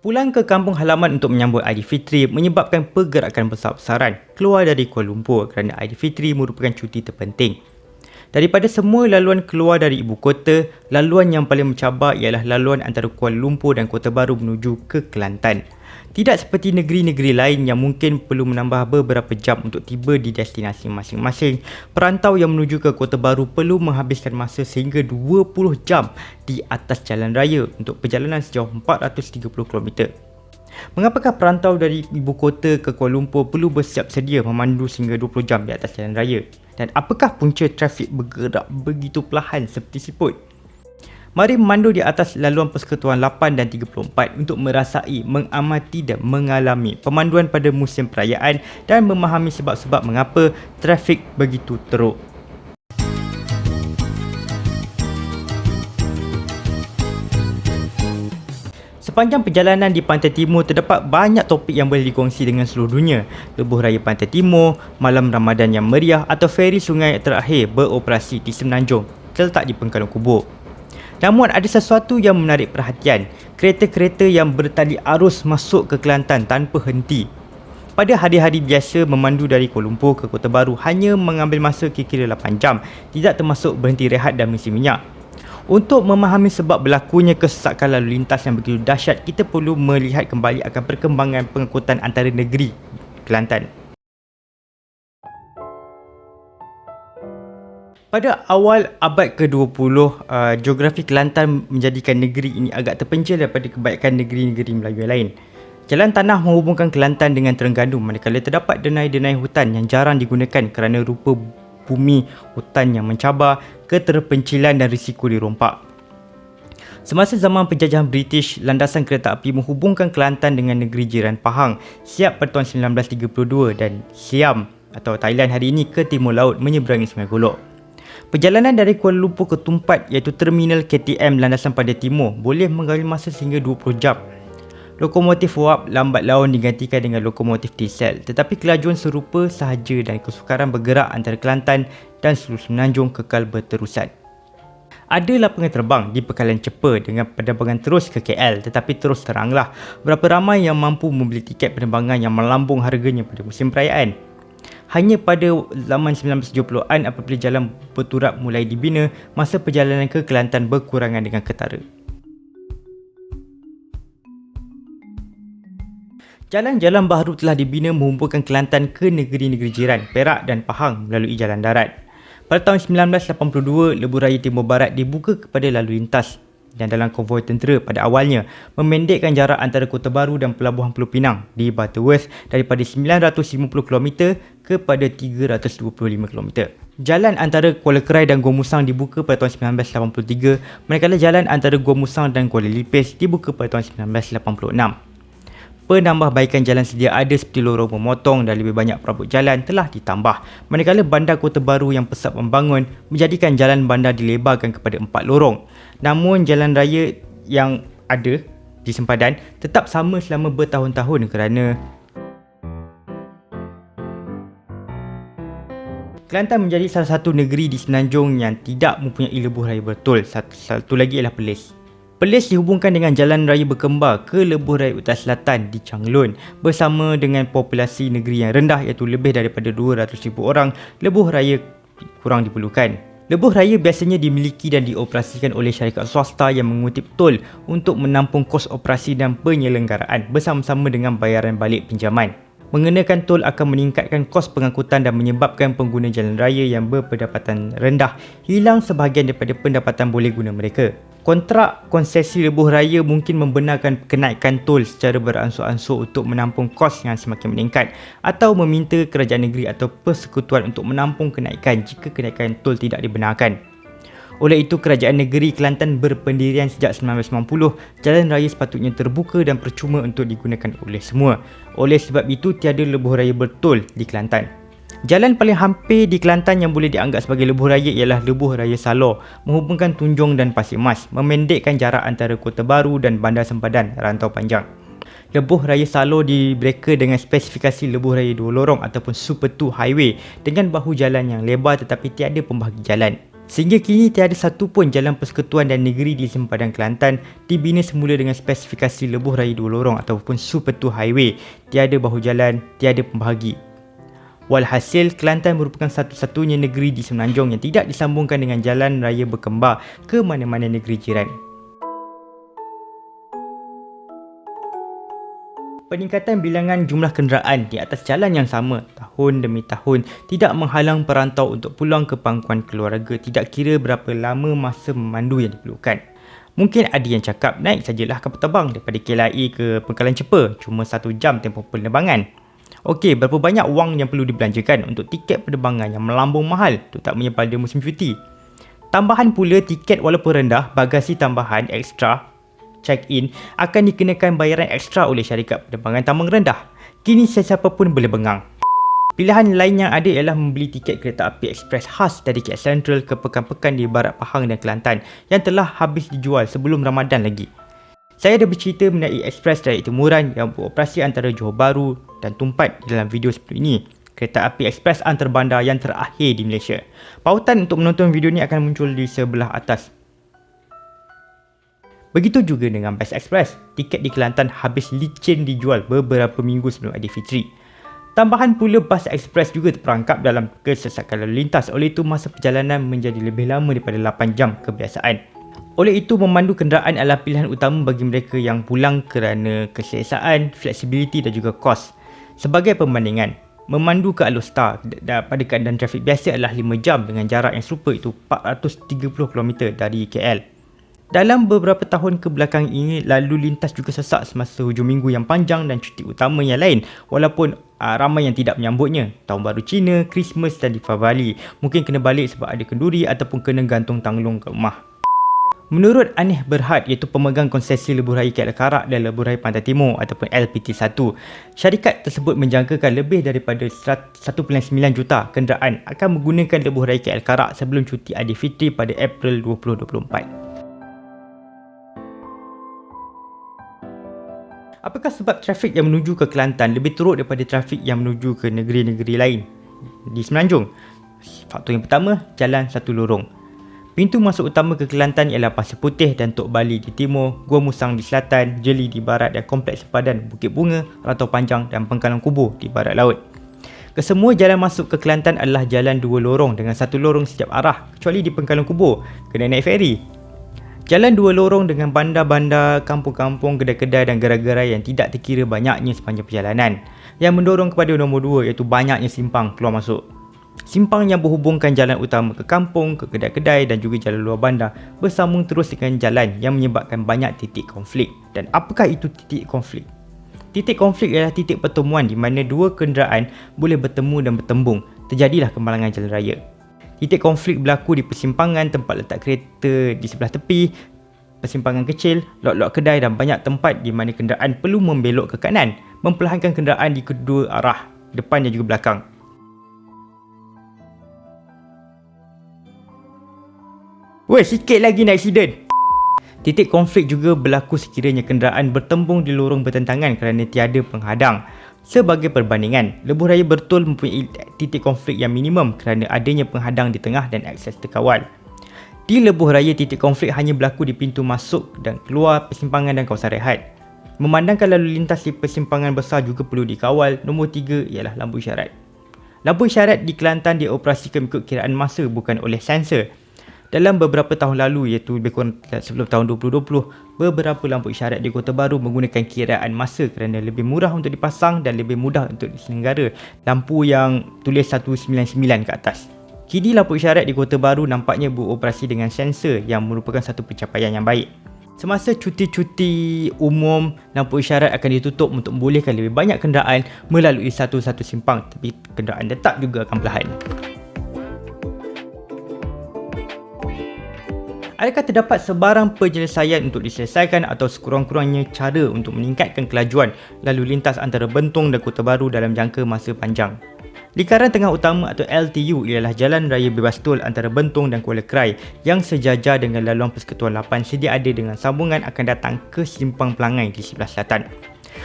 Pulang ke kampung halaman untuk menyambut Aidilfitri menyebabkan pergerakan besar-besaran keluar dari Kuala Lumpur kerana Aidilfitri merupakan cuti terpenting. Daripada semua laluan keluar dari ibu kota, laluan yang paling mencabar ialah laluan antara Kuala Lumpur dan Kota Baru menuju ke Kelantan. Tidak seperti negeri-negeri lain yang mungkin perlu menambah beberapa jam untuk tiba di destinasi masing-masing, perantau yang menuju ke Kota Baru perlu menghabiskan masa sehingga 20 jam di atas jalan raya untuk perjalanan sejauh 430 km. Mengapakah perantau dari ibu kota ke Kuala Lumpur perlu bersiap sedia memandu sehingga 20 jam di atas jalan raya? Dan apakah punca trafik bergerak begitu perlahan seperti siput? Mari memandu di atas laluan persekutuan 8 dan 34 untuk merasai, mengamati dan mengalami pemanduan pada musim perayaan dan memahami sebab-sebab mengapa trafik begitu teruk. Sepanjang perjalanan di Pantai Timur terdapat banyak topik yang boleh dikongsi dengan seluruh dunia. Lebuh Raya Pantai Timur, Malam Ramadan yang meriah atau feri sungai terakhir beroperasi di Semenanjung terletak di Pengkalung Kubur. Namun ada sesuatu yang menarik perhatian. Kereta-kereta yang bertali arus masuk ke Kelantan tanpa henti. Pada hari-hari biasa memandu dari Kuala Lumpur ke Kota Baru hanya mengambil masa kira-kira 8 jam, tidak termasuk berhenti rehat dan mengisi minyak. Untuk memahami sebab berlakunya kesesakan lalu lintas yang begitu dahsyat, kita perlu melihat kembali akan perkembangan pengangkutan antara negeri Kelantan. Pada awal abad ke-20, uh, geografi Kelantan menjadikan negeri ini agak terpencil daripada kebanyakan negeri-negeri Melayu lain. Jalan tanah menghubungkan Kelantan dengan Terengganu manakala terdapat denai-denai hutan yang jarang digunakan kerana rupa bumi hutan yang mencabar, keterpencilan dan risiko dirompak. Semasa zaman penjajahan British, landasan kereta api menghubungkan Kelantan dengan negeri jiran Pahang siap tahun 1932 dan Siam atau Thailand hari ini ke timur laut menyeberangi Sungai Golok. Perjalanan dari Kuala Lumpur ke Tumpat iaitu Terminal KTM landasan pada timur boleh mengambil masa sehingga 20 jam. Lokomotif wap lambat laun digantikan dengan lokomotif diesel tetapi kelajuan serupa sahaja dan kesukaran bergerak antara Kelantan dan seluruh Semenanjung kekal berterusan. Ada lapangan terbang di Pekalan Cepa dengan penerbangan terus ke KL tetapi terus teranglah berapa ramai yang mampu membeli tiket penerbangan yang melambung harganya pada musim perayaan hanya pada zaman 1970-an apabila jalan berturap mulai dibina, masa perjalanan ke Kelantan berkurangan dengan ketara. Jalan-jalan baru telah dibina menghubungkan Kelantan ke negeri-negeri jiran, Perak dan Pahang melalui jalan darat. Pada tahun 1982, Lebuh Raya Timur Barat dibuka kepada lalu lintas dan dalam konvoi tentera pada awalnya memendekkan jarak antara Kota Baru dan Pelabuhan Pulau Pinang di Butterworth daripada 950 km kepada 325 km. Jalan antara Kuala Kerai dan Gua Musang dibuka pada tahun 1983 manakala jalan antara Gua Musang dan Kuala Lipis dibuka pada tahun 1986 penambahbaikan jalan sedia ada seperti lorong memotong dan lebih banyak perabot jalan telah ditambah. Manakala bandar kota baru yang pesat membangun menjadikan jalan bandar dilebarkan kepada empat lorong. Namun jalan raya yang ada di sempadan tetap sama selama bertahun-tahun kerana Kelantan menjadi salah satu negeri di Semenanjung yang tidak mempunyai lebuh raya betul. Satu, satu lagi ialah Perlis. Perlis dihubungkan dengan jalan raya berkembar ke lebuh raya utara selatan di Changlun bersama dengan populasi negeri yang rendah iaitu lebih daripada 200,000 orang, lebuh raya kurang diperlukan. Lebuh raya biasanya dimiliki dan dioperasikan oleh syarikat swasta yang mengutip tol untuk menampung kos operasi dan penyelenggaraan bersama-sama dengan bayaran balik pinjaman. Mengenakan tol akan meningkatkan kos pengangkutan dan menyebabkan pengguna jalan raya yang berpendapatan rendah hilang sebahagian daripada pendapatan boleh guna mereka. Kontrak konsesi lebuh raya mungkin membenarkan kenaikan tol secara beransur-ansur untuk menampung kos yang semakin meningkat atau meminta kerajaan negeri atau persekutuan untuk menampung kenaikan jika kenaikan tol tidak dibenarkan. Oleh itu, kerajaan negeri Kelantan berpendirian sejak 1990, jalan raya sepatutnya terbuka dan percuma untuk digunakan oleh semua. Oleh sebab itu, tiada lebuh raya betul di Kelantan. Jalan paling hampir di Kelantan yang boleh dianggap sebagai lebuh raya ialah lebuh raya Salor menghubungkan Tunjung dan Pasir Mas memendekkan jarak antara Kota Baru dan Bandar Sempadan rantau panjang. Lebuh Raya Salor dibreka dengan spesifikasi lebuh raya dua lorong ataupun Super 2 Highway dengan bahu jalan yang lebar tetapi tiada pembahagi jalan. Sehingga kini tiada satu pun jalan persekutuan dan negeri di sempadan Kelantan dibina semula dengan spesifikasi lebuh raya dua lorong ataupun Super 2 Highway. Tiada bahu jalan, tiada pembahagi. Walhasil, Kelantan merupakan satu-satunya negeri di Semenanjung yang tidak disambungkan dengan jalan raya berkembar ke mana-mana negeri jiran. Peningkatan bilangan jumlah kenderaan di atas jalan yang sama tahun demi tahun tidak menghalang perantau untuk pulang ke pangkuan keluarga tidak kira berapa lama masa memandu yang diperlukan. Mungkin ada yang cakap naik sajalah kapal terbang daripada KLIA ke Pengkalan Cepa cuma satu jam tempoh penerbangan. Okey, berapa banyak wang yang perlu dibelanjakan untuk tiket penerbangan yang melambung mahal terutamanya pada musim cuti? Tambahan pula tiket walaupun rendah, bagasi tambahan ekstra check-in akan dikenakan bayaran ekstra oleh syarikat penerbangan tambang rendah. Kini sesiapa pun boleh bengang. Pilihan lain yang ada ialah membeli tiket kereta api ekspres khas dari KL Central ke pekan-pekan di Barat Pahang dan Kelantan yang telah habis dijual sebelum Ramadan lagi. Saya ada bercerita mengenai ekspres dari Timuran yang beroperasi antara Johor Bahru dan Tumpat dalam video sebelum ini. Kereta api ekspres antarabandar yang terakhir di Malaysia. Pautan untuk menonton video ini akan muncul di sebelah atas Begitu juga dengan Best Express, tiket di Kelantan habis licin dijual beberapa minggu sebelum Aidilfitri. Tambahan pula Bus Express juga terperangkap dalam kesesakan lalu lintas oleh itu masa perjalanan menjadi lebih lama daripada 8 jam kebiasaan. Oleh itu memandu kenderaan adalah pilihan utama bagi mereka yang pulang kerana keselesaan, fleksibiliti dan juga kos. Sebagai perbandingan, memandu ke Alostar pada keadaan trafik biasa adalah 5 jam dengan jarak yang serupa itu 430 km dari KL. Dalam beberapa tahun ke belakang ini, lalu lintas juga sesak semasa hujung minggu yang panjang dan cuti utama yang lain walaupun uh, ramai yang tidak menyambutnya. Tahun Baru Cina, Christmas dan Deepavali mungkin kena balik sebab ada kenduri ataupun kena gantung tanglung ke rumah. Menurut Anih Berhad iaitu pemegang konsesi lebuh raya KL Karak dan lebuh raya Pantai Timur ataupun LPT1, syarikat tersebut menjangkakan lebih daripada 1.9 juta kenderaan akan menggunakan lebuh raya KL Karak sebelum cuti Aidilfitri pada April 2024. Apakah sebab trafik yang menuju ke Kelantan lebih teruk daripada trafik yang menuju ke negeri-negeri lain di Semenanjung? Faktor yang pertama, jalan satu lorong. Pintu masuk utama ke Kelantan ialah Pasir Putih dan Tok Bali di timur, Gua Musang di selatan, Jeli di barat dan Kompleks Sepadan Bukit Bunga, Rantau Panjang dan Pengkalan Kubur di barat laut. Kesemua jalan masuk ke Kelantan adalah jalan dua lorong dengan satu lorong setiap arah kecuali di Pengkalan Kubur, kena naik feri. Jalan dua lorong dengan bandar-bandar, kampung-kampung, kedai-kedai dan gerai-gerai yang tidak terkira banyaknya sepanjang perjalanan yang mendorong kepada nombor dua iaitu banyaknya simpang keluar masuk. Simpang yang berhubungkan jalan utama ke kampung, ke kedai-kedai dan juga jalan luar bandar bersambung terus dengan jalan yang menyebabkan banyak titik konflik. Dan apakah itu titik konflik? Titik konflik ialah titik pertemuan di mana dua kenderaan boleh bertemu dan bertembung. Terjadilah kemalangan jalan raya. Titik konflik berlaku di persimpangan tempat letak kereta di sebelah tepi, persimpangan kecil, lot-lot kedai dan banyak tempat di mana kenderaan perlu membelok ke kanan, memperlahankan kenderaan di kedua arah, depan dan juga belakang. Weh, sikit lagi nak accident. Titik konflik juga berlaku sekiranya kenderaan bertembung di lorong bertentangan kerana tiada penghadang. Sebagai perbandingan, lebuh raya bertul mempunyai titik konflik yang minimum kerana adanya penghadang di tengah dan akses terkawal. Di lebuh raya, titik konflik hanya berlaku di pintu masuk dan keluar persimpangan dan kawasan rehat. Memandangkan lalu lintas di persimpangan besar juga perlu dikawal, nombor tiga ialah lampu isyarat. Lampu isyarat di Kelantan dioperasikan mengikut kiraan masa bukan oleh sensor dalam beberapa tahun lalu iaitu lebih kurang sebelum tahun 2020, beberapa lampu isyarat di Kota Baru menggunakan kiraan masa kerana lebih murah untuk dipasang dan lebih mudah untuk diselenggara lampu yang tulis 199 ke atas. Kini lampu isyarat di Kota Baru nampaknya beroperasi dengan sensor yang merupakan satu pencapaian yang baik. Semasa cuti-cuti umum, lampu isyarat akan ditutup untuk membolehkan lebih banyak kenderaan melalui satu-satu simpang tapi kenderaan tetap juga akan perlahan. Adakah terdapat sebarang penyelesaian untuk diselesaikan atau sekurang-kurangnya cara untuk meningkatkan kelajuan lalu lintas antara Bentong dan Kota Baru dalam jangka masa panjang? Likaran tengah utama atau LTU ialah jalan raya bebas tol antara Bentong dan Kuala Krai yang sejajar dengan laluan persekutuan 8 sedia ada dengan sambungan akan datang ke Simpang Pelangai di sebelah selatan.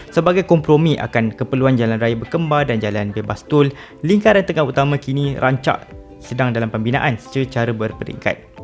Sebagai kompromi akan keperluan jalan raya berkembar dan jalan bebas tol, lingkaran tengah utama kini rancak sedang dalam pembinaan secara berperingkat.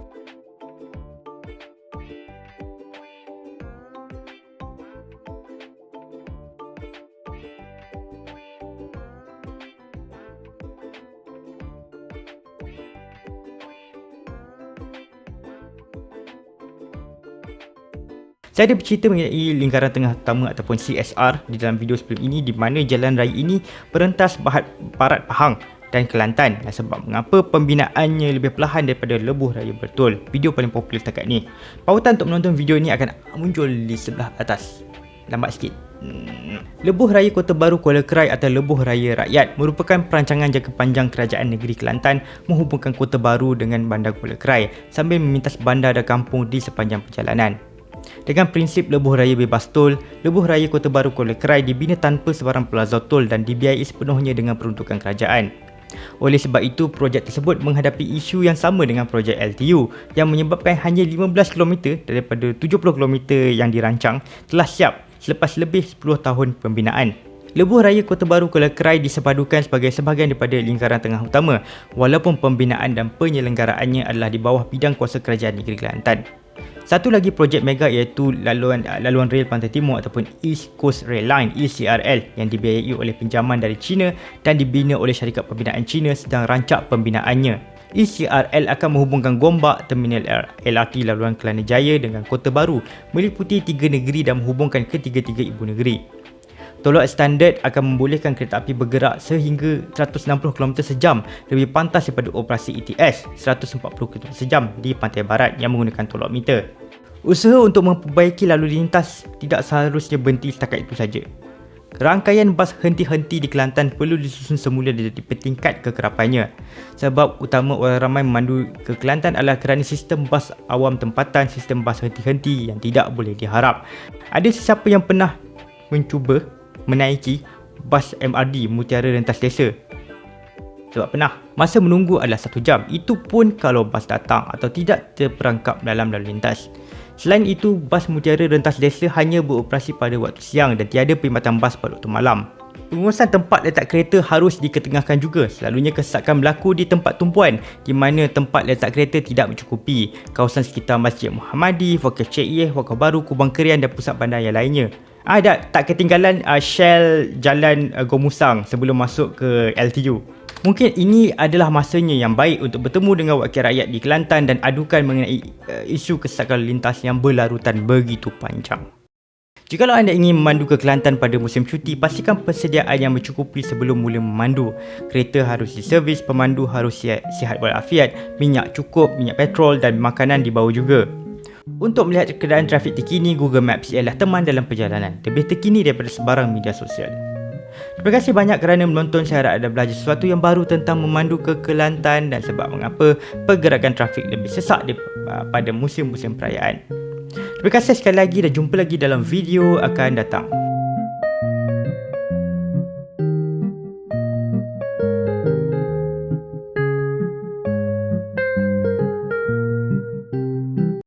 Saya ada bercerita mengenai lingkaran tengah utama ataupun CSR di dalam video sebelum ini di mana jalan raya ini perentas Bahat Barat Pahang dan Kelantan dan sebab mengapa pembinaannya lebih perlahan daripada lebuh raya bertul. Video paling popular setakat ni. Pautan untuk menonton video ini akan muncul di sebelah atas. Lambat sikit. Hmm. Lebuh Raya Kota Baru Kuala Kerai atau Lebuh Raya Rakyat merupakan perancangan jangka panjang Kerajaan Negeri Kelantan menghubungkan Kota Baru dengan Bandar Kuala Kerai sambil memintas bandar dan kampung di sepanjang perjalanan. Dengan prinsip lebuh raya bebas tol, lebuh raya Kota Baru Kuala Kerai dibina tanpa sebarang pelazar tol dan dibiayai sepenuhnya dengan peruntukan kerajaan. Oleh sebab itu, projek tersebut menghadapi isu yang sama dengan projek LTU yang menyebabkan hanya 15 km daripada 70 km yang dirancang telah siap selepas lebih 10 tahun pembinaan. Lebuh Raya Kota Baru Kuala Kerai disepadukan sebagai sebahagian daripada lingkaran tengah utama walaupun pembinaan dan penyelenggaraannya adalah di bawah bidang kuasa kerajaan negeri Kelantan. Satu lagi projek mega iaitu laluan laluan rel pantai timur ataupun East Coast Rail Line ECRL yang dibiayai oleh pinjaman dari China dan dibina oleh syarikat pembinaan China sedang rancak pembinaannya. ECRL akan menghubungkan Gombak, Terminal LRT laluan Kelana Jaya dengan Kota Baru meliputi tiga negeri dan menghubungkan ketiga-tiga ibu negeri. Tolak standard akan membolehkan kereta api bergerak sehingga 160 km sejam lebih pantas daripada operasi ETS 140 km sejam di pantai barat yang menggunakan tolak meter. Usaha untuk memperbaiki lalu lintas tidak seharusnya berhenti setakat itu saja. Rangkaian bas henti-henti di Kelantan perlu disusun semula dari petingkat kekerapannya. Sebab utama orang ramai memandu ke Kelantan adalah kerana sistem bas awam tempatan, sistem bas henti-henti yang tidak boleh diharap. Ada sesiapa yang pernah mencuba menaiki bas MRD Mutiara Rentas Desa. Sebab pernah, masa menunggu adalah satu jam. Itu pun kalau bas datang atau tidak terperangkap dalam lalu lintas. Selain itu, bas Mutiara Rentas Desa hanya beroperasi pada waktu siang dan tiada perkhidmatan bas pada waktu malam. Pengurusan tempat letak kereta harus diketengahkan juga. Selalunya kesesakan berlaku di tempat tumpuan di mana tempat letak kereta tidak mencukupi. Kawasan sekitar Masjid Muhammadi, Wakil Cik Wakil Baru, Kubang Kerian dan pusat bandar yang lainnya. Ah tak, tak ketinggalan uh, Shell Jalan uh, Gomusang sebelum masuk ke LTU. Mungkin ini adalah masanya yang baik untuk bertemu dengan wakil rakyat di Kelantan dan adukan mengenai uh, isu kesesakan lintas yang berlarutan begitu panjang. Jika anda ingin memandu ke Kelantan pada musim cuti, pastikan persediaan yang mencukupi sebelum mula memandu. Kereta harus diservis, pemandu harus sihat, sihat walafiat, minyak cukup, minyak petrol dan makanan dibawa juga. Untuk melihat keadaan trafik terkini, Google Maps ialah teman dalam perjalanan, lebih terkini daripada sebarang media sosial. Terima kasih banyak kerana menonton. Saya harap anda belajar sesuatu yang baru tentang memandu ke Kelantan dan sebab mengapa pergerakan trafik lebih sesak pada musim-musim perayaan. Terima kasih sekali lagi dan jumpa lagi dalam video akan datang.